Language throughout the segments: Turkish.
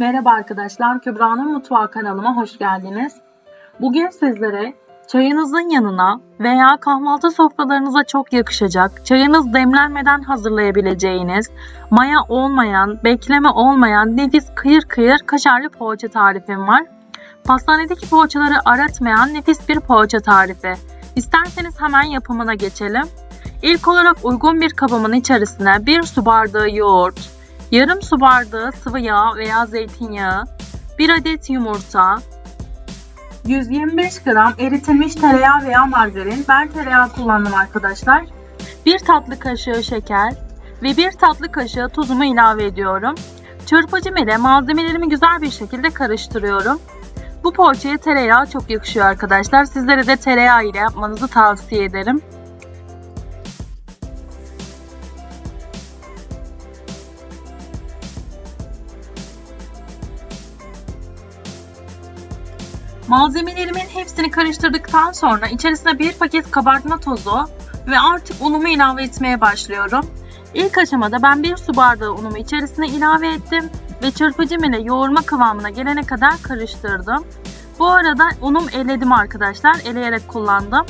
Merhaba arkadaşlar, Kübra'nın Mutfağı kanalıma hoş geldiniz. Bugün sizlere çayınızın yanına veya kahvaltı sofralarınıza çok yakışacak, çayınız demlenmeden hazırlayabileceğiniz, maya olmayan, bekleme olmayan nefis kıyır kıyır kaşarlı poğaça tarifim var. Pastanedeki poğaçaları aratmayan nefis bir poğaça tarifi. İsterseniz hemen yapımına geçelim. İlk olarak uygun bir kabımın içerisine 1 su bardağı yoğurt, yarım su bardağı sıvı yağ veya zeytinyağı, 1 adet yumurta, 125 gram eritilmiş tereyağı veya margarin, ben tereyağı kullandım arkadaşlar. 1 tatlı kaşığı şeker ve 1 tatlı kaşığı tuzumu ilave ediyorum. Çırpıcım ile malzemelerimi güzel bir şekilde karıştırıyorum. Bu poğaçaya tereyağı çok yakışıyor arkadaşlar. Sizlere de tereyağı ile yapmanızı tavsiye ederim. Malzemelerimin hepsini karıştırdıktan sonra içerisine bir paket kabartma tozu ve artık unumu ilave etmeye başlıyorum. İlk aşamada ben bir su bardağı unumu içerisine ilave ettim ve çırpıcım ile yoğurma kıvamına gelene kadar karıştırdım. Bu arada unum eledim arkadaşlar. Eleyerek kullandım.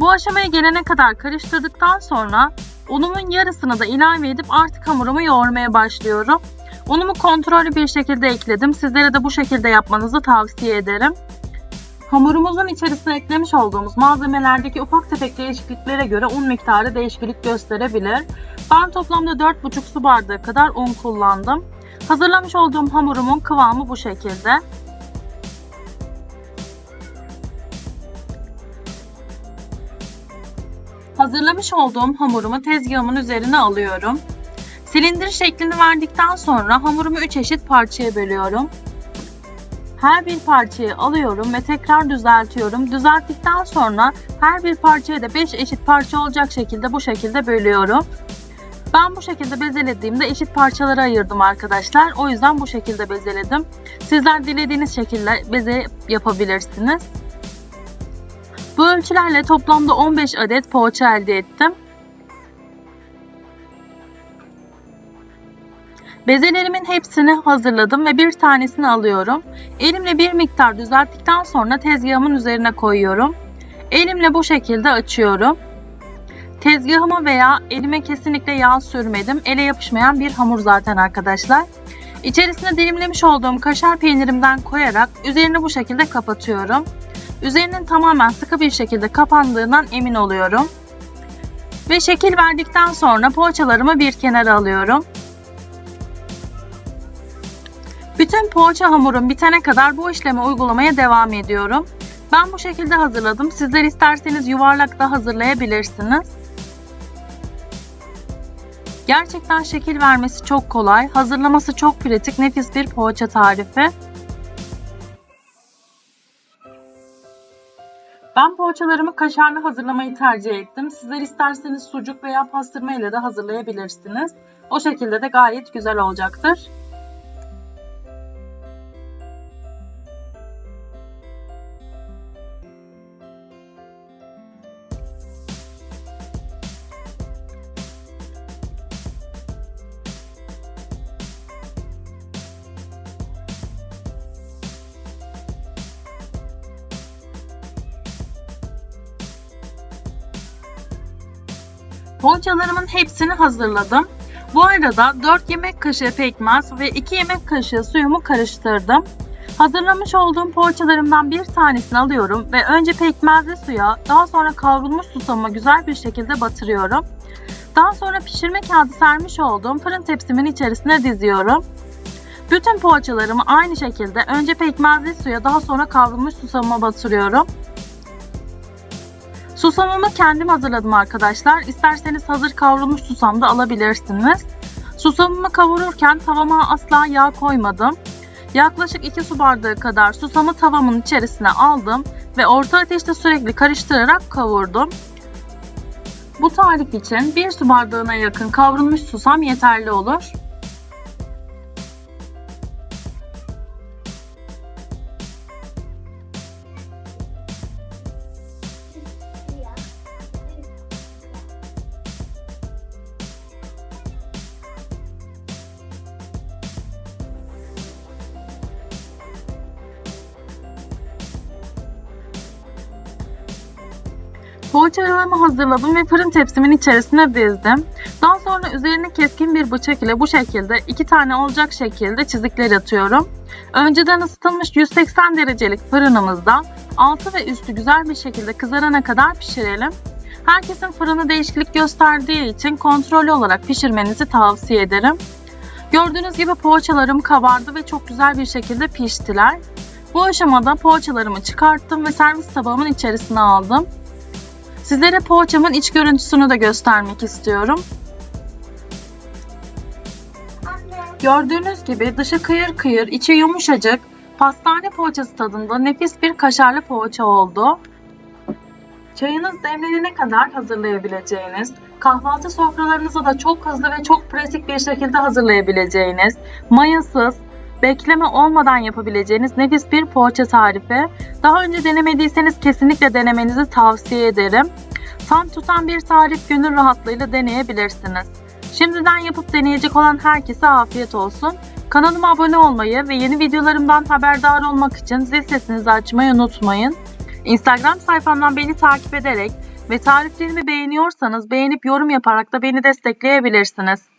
Bu aşamaya gelene kadar karıştırdıktan sonra unumun yarısını da ilave edip artık hamurumu yoğurmaya başlıyorum. Unumu kontrollü bir şekilde ekledim. Sizlere de bu şekilde yapmanızı tavsiye ederim. Hamurumuzun içerisine eklemiş olduğumuz malzemelerdeki ufak tefek değişikliklere göre un miktarı değişiklik gösterebilir. Ben toplamda 4,5 su bardağı kadar un kullandım. Hazırlamış olduğum hamurumun kıvamı bu şekilde. Hazırlamış olduğum hamurumu tezgahımın üzerine alıyorum. Silindir şeklini verdikten sonra hamurumu 3 eşit parçaya bölüyorum. Her bir parçayı alıyorum ve tekrar düzeltiyorum. Düzelttikten sonra her bir parçayı da 5 eşit parça olacak şekilde bu şekilde bölüyorum. Ben bu şekilde bezelediğimde eşit parçalara ayırdım arkadaşlar. O yüzden bu şekilde bezeledim. Sizler dilediğiniz şekilde beze yapabilirsiniz. Bu ölçülerle toplamda 15 adet poğaça elde ettim. Bezelerimin hepsini hazırladım ve bir tanesini alıyorum. Elimle bir miktar düzelttikten sonra tezgahımın üzerine koyuyorum. Elimle bu şekilde açıyorum. Tezgahıma veya elime kesinlikle yağ sürmedim. Ele yapışmayan bir hamur zaten arkadaşlar. İçerisine dilimlemiş olduğum kaşar peynirimden koyarak üzerini bu şekilde kapatıyorum. Üzerinin tamamen sıkı bir şekilde kapandığından emin oluyorum. Ve şekil verdikten sonra poğaçalarımı bir kenara alıyorum. Bütün poğaça hamurum bitene kadar bu işlemi uygulamaya devam ediyorum. Ben bu şekilde hazırladım. Sizler isterseniz yuvarlak da hazırlayabilirsiniz. Gerçekten şekil vermesi çok kolay, hazırlaması çok pratik, nefis bir poğaça tarifi. Ben poğaçalarımı kaşarlı hazırlamayı tercih ettim. Sizler isterseniz sucuk veya pastırma ile de hazırlayabilirsiniz. O şekilde de gayet güzel olacaktır. Poğaçalarımın hepsini hazırladım. Bu arada 4 yemek kaşığı pekmez ve 2 yemek kaşığı suyumu karıştırdım. Hazırlamış olduğum poğaçalarımdan bir tanesini alıyorum ve önce pekmezli suya daha sonra kavrulmuş susamıma güzel bir şekilde batırıyorum. Daha sonra pişirme kağıdı sermiş olduğum fırın tepsimin içerisine diziyorum. Bütün poğaçalarımı aynı şekilde önce pekmezli suya daha sonra kavrulmuş susamıma batırıyorum. Susamımı kendim hazırladım arkadaşlar. İsterseniz hazır kavrulmuş susam da alabilirsiniz. Susamımı kavururken tavama asla yağ koymadım. Yaklaşık 2 su bardağı kadar susamı tavamın içerisine aldım ve orta ateşte sürekli karıştırarak kavurdum. Bu tarif için 1 su bardağına yakın kavrulmuş susam yeterli olur. Poğaçalarımı hazırladım ve fırın tepsimin içerisine dizdim. Daha sonra üzerine keskin bir bıçak ile bu şekilde iki tane olacak şekilde çizikler atıyorum. Önceden ısıtılmış 180 derecelik fırınımızda altı ve üstü güzel bir şekilde kızarana kadar pişirelim. Herkesin fırını değişiklik gösterdiği için kontrollü olarak pişirmenizi tavsiye ederim. Gördüğünüz gibi poğaçalarım kabardı ve çok güzel bir şekilde piştiler. Bu aşamada poğaçalarımı çıkarttım ve servis tabağımın içerisine aldım. Sizlere poğaçamın iç görüntüsünü de göstermek istiyorum. Gördüğünüz gibi dışı kıyır kıyır, içi yumuşacık, pastane poğaçası tadında nefis bir kaşarlı poğaça oldu. Çayınız demlenene kadar hazırlayabileceğiniz, kahvaltı sofralarınızı da çok hızlı ve çok pratik bir şekilde hazırlayabileceğiniz, mayasız, bekleme olmadan yapabileceğiniz nefis bir poğaça tarifi. Daha önce denemediyseniz kesinlikle denemenizi tavsiye ederim. Tam tutan bir tarif gönül rahatlığıyla deneyebilirsiniz. Şimdiden yapıp deneyecek olan herkese afiyet olsun. Kanalıma abone olmayı ve yeni videolarımdan haberdar olmak için zil sesinizi açmayı unutmayın. Instagram sayfamdan beni takip ederek ve tariflerimi beğeniyorsanız beğenip yorum yaparak da beni destekleyebilirsiniz.